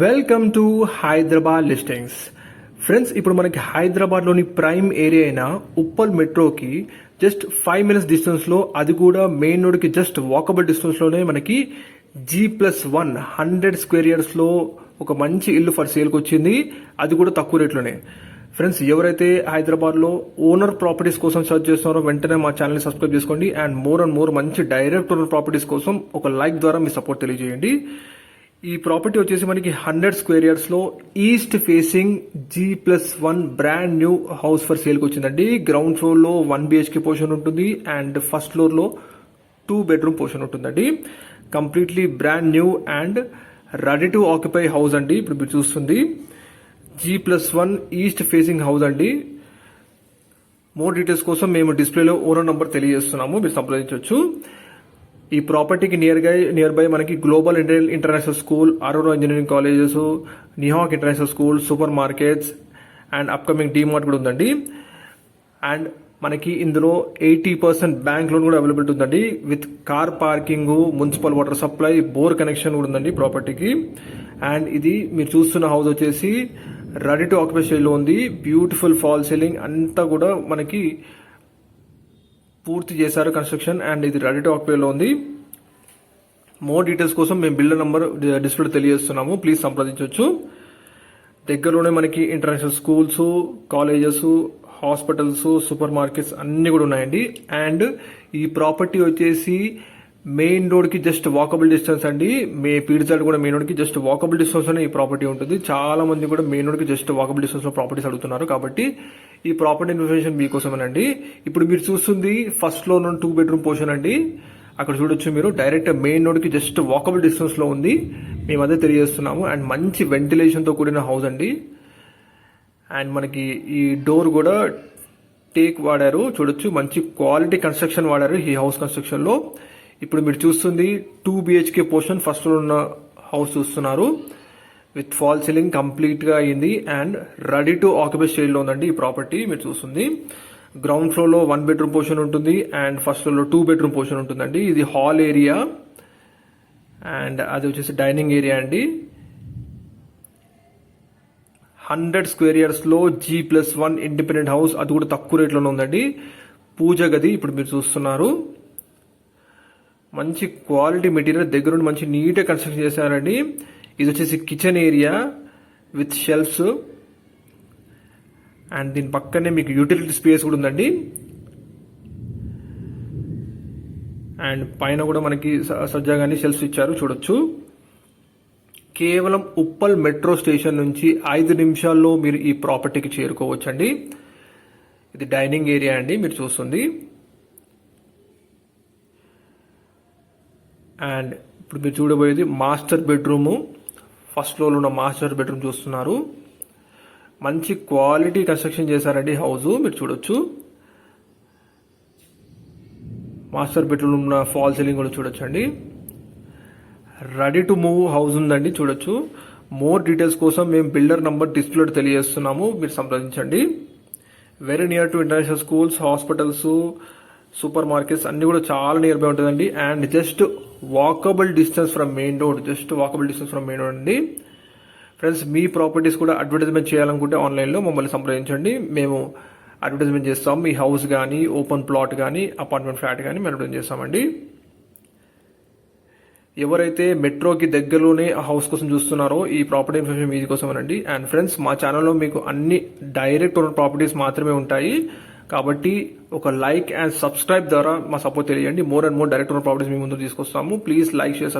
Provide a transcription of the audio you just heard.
Welcome to Hyderabad listings friends ఇప్పుడు మనకి హైదరాబాద్లోని ప్రైమ్ ఏరియా అయిన ఉప్పల్ మెట్రోకి జస్ట్ ఫైవ్ మినిట్స్ డిస్టెన్స్లో అది కూడా మెయిన్ రోడ్కి జస్ట్ వాకబుల్ డిస్టెన్స్లోనే మనకి G plus one hundred square ఇయర్స్లో ఒక మంచి ఇల్లు ఫర్ సేల్కి వచ్చింది. అది కూడా తక్కువ రేట్లోనే ఫ్రెండ్స్ ఎవరైతే హైదరాబాద్లో ఓనర్ ప్రాపర్టీస్ కోసం సర్చ్ చేస్తున్నారో వెంటనే మా ఛానల్ని సబ్స్క్రైబ్ చేసుకోండి. అండ్ మోర్ అండ్ మోర్ మంచి డైరెక్ట్ ఓనర్ ప్రాపర్టీస్ కోసం ఒక లైక్ ద్వారా మీ సపోర్ట్ తెలియజేయండి. ఈ ప్రాపర్టీ వచ్చేసి మనకి హండ్రెడ్ స్క్వేర్ ఇయర్స్లో east facing G plus one brand new house for సేల్కి వచ్చిందండి. గ్రౌండ్ ఫ్లోర్లో వన్ బిహెచ్కే పోర్షన్ ఉంటుంది అండ్ ఫస్ట్ ఫ్లోర్లో టూ బెడ్రూమ్ పోర్షన్ ఉంటుందండి. Completely brand new and ready to occupy house అండి. ఇప్పుడు మీరు చూస్తుంది. G plus one east facing house అండి. మోర్ డీటెయిల్స్ కోసం మేము డిస్ప్లేలో ఓనర్ నంబర్ తెలియజేస్తున్నాము. మీరు సంప్రదించవచ్చు. ఈ ప్రాపర్టీకి నియర్గా నియర్ బై మనకి global international school Aurora engineering colleges నిహాక్ international school super markets and upcoming DMart కూడా ఉందండి. అండ్ మనకి ఇందులో ఎయిటీ పర్సెంట్ బ్యాంక్ లోన్ కూడా అవైలబిలిటీ ఉందండి. With car parking municipal water supply bore connection కూడా ఉందండి ప్రాపర్టీకి అండ్ ఇది మీరు చూస్తున్న హౌస్ వచ్చేసి రెడీ టు ఆక్యుపై స్టేజ్లో ఉంది. బ్యూటిఫుల్ ఫాల్ సీలింగ్ అంతా కూడా మనకి పూర్తి చేశారు కన్స్ట్రక్షన్ అండ్ ఇది రెడీ టు ఆక్యుపైలో ఉంది. మోర్ డీటెయిల్స్ కోసం మేము బిల్డర్ నంబర్ డిస్ప్లే తెలియజేస్తున్నాము. ప్లీజ్ సంప్రదించవచ్చు. దగ్గరలోనే మనకి international schools colleges hospitals super markets అన్నీ కూడా ఉన్నాయండి. అండ్ ఈ ప్రాపర్టీ వచ్చేసి మెయిన్ రోడ్కి జస్ట్ వాకబుల్ డిస్టెన్స్ అండి. మే పీడ్జాడ్ కూడా మెయిన్ రోడ్కి జస్ట్ వాకబుల్ డిస్టెన్స్ ఈ ప్రాపర్టీ ఉంటుంది. చాలా మంది కూడా మెయిన్ రోడ్కి జస్ట్ వాకబుల్ డిస్టెన్స్లో ప్రాపర్టీస్ అడుగుతున్నారు కాబట్టి ఈ ప్రాపర్టీ ఇన్ఫర్మేషన్ మీకోసమేనండి. ఇప్పుడు మీరు చూస్తుంది ఫస్ట్ ఫ్లోర్ నుండి టూ బెడ్రూమ్ పోర్షన్ అండి. అక్కడ చూడొచ్చు మీరు. డైరెక్ట్ మెయిన్ రోడ్కి జస్ట్ వాకబుల్ డిస్టెన్స్లో ఉంది. మేము అదే తెలియజేస్తున్నాము. అండ్ మంచి వెంటిలేషన్తో కూడిన హౌస్ అండి. అండ్ మనకి ఈ డోర్ కూడా టేక్ వాడారు. చూడొచ్చు. మంచి క్వాలిటీ కన్స్ట్రక్షన్ వాడారు ఈ హౌస్ కన్స్ట్రక్షన్లో ఇప్పుడు మీరు చూస్తుంది two BHK portion first floor ఉన్న హౌస్ చూస్తున్నారు. విత్ ఫాల్ సీలింగ్ కంప్లీట్గా అయింది అండ్ రెడీ టు ఆక్యుపై స్టేజ్లో ఉందండి ఈ ప్రాపర్టీ మీరు చూస్తుంది. గ్రౌండ్ ఫ్లోర్లో వన్ బెడ్రూమ్ పోర్షన్ ఉంటుంది అండ్ ఫస్ట్ ఫ్లోర్లో టూ బెడ్రూమ్ పోర్షన్ ఉంటుందండి. ఇది హాల్ ఏరియా అండ్ అది వచ్చేసి డైనింగ్ ఏరియా అండి. హండ్రెడ్ స్క్వేర్ ఇయర్స్లో G plus one independent house అది కూడా తక్కువ రేట్లోనే ఉందండి. పూజ గది ఇప్పుడు మీరు చూస్తున్నారు. మంచి క్వాలిటీ మెటీరియల్ దగ్గర నుండి మంచి నీట్గా కన్స్ట్రక్షన్ చేశారండి. ఇది వచ్చేసి kitchen area with shelves and దీని పక్కనే మీకు యూటిలిటీ స్పేస్ కూడా ఉందండి. అండ్ పైన కూడా మనకి స- షెల్ఫ్స్ ఇచ్చారు చూడొచ్చు. కేవలం ఉప్పల్ మెట్రో స్టేషన్ నుంచి ఐదు నిమిషాల్లో మీరు ఈ ప్రాపర్టీకి చేరుకోవచ్చండి. ఇది డైనింగ్ ఏరియా అండి మీరు చూస్తుంది. అండ్ ఇప్పుడు మీరు చూడబోయేది మాస్టర్ బెడ్రూము. ఫస్ట్ ఫ్లోర్లో ఉన్న మాస్టర్ బెడ్రూమ్ చూస్తున్నారు. మంచి క్వాలిటీ కన్స్ట్రక్షన్ చేశారండి హౌస్ మీరు చూడొచ్చు. మాస్టర్ బెడ్రూమ్ ఉన్న ఫాల్ సీలింగ్ కూడా చూడొచ్చు అండి రెడీ టు మూవ్ హౌస్ ఉందండి చూడొచ్చు. మోర్ డీటెయిల్స్ కోసం మేము బిల్డర్ నంబర్ డిస్ప్లే తెలియజేస్తున్నాము మీరు సంప్రదించండి. Very near to international schools hospitals super markets అన్ని కూడా చాలా నియర్ బై ఉంటుందండి. And just walkable distance from main road just walkable distance from main road అండి. ఫ్రెండ్స్ మీ ప్రాపర్టీస్ కూడా అడ్వర్టైజ్మెంట్ చేయాలనుకుంటే ఆన్లైన్లో మమ్మల్ని సంప్రదించండి. మేము అడ్వర్టైజ్మెంట్ చేస్తాం. మీ హౌస్ కానీ ఓపెన్ ప్లాట్ కానీ అపార్ట్మెంట్ ఫ్లాట్ కానీ మేము అడ్వర్టైజ్ చేస్తామండి. ఎవరైతే మెట్రోకి దగ్గరలోనే ఆ హౌస్ కోసం చూస్తున్నారో ఈ ప్రాపర్టీ ఇన్ఫర్మేషన్ మీది కోసం అండి అండ్ ఫ్రెండ్స్ మా ఛానల్లో మీకు అన్ని డైరెక్ట్ ఉన్న ప్రాపర్టీస్ మాత్రమే ఉంటాయి. కాబట్టి ఒక లైక్ అండ్ సబ్స్క్రైబ్ ద్వారా మా support తెలియండి more and more direct properties మీ ముందు తీసుకొస్తాము. Please like share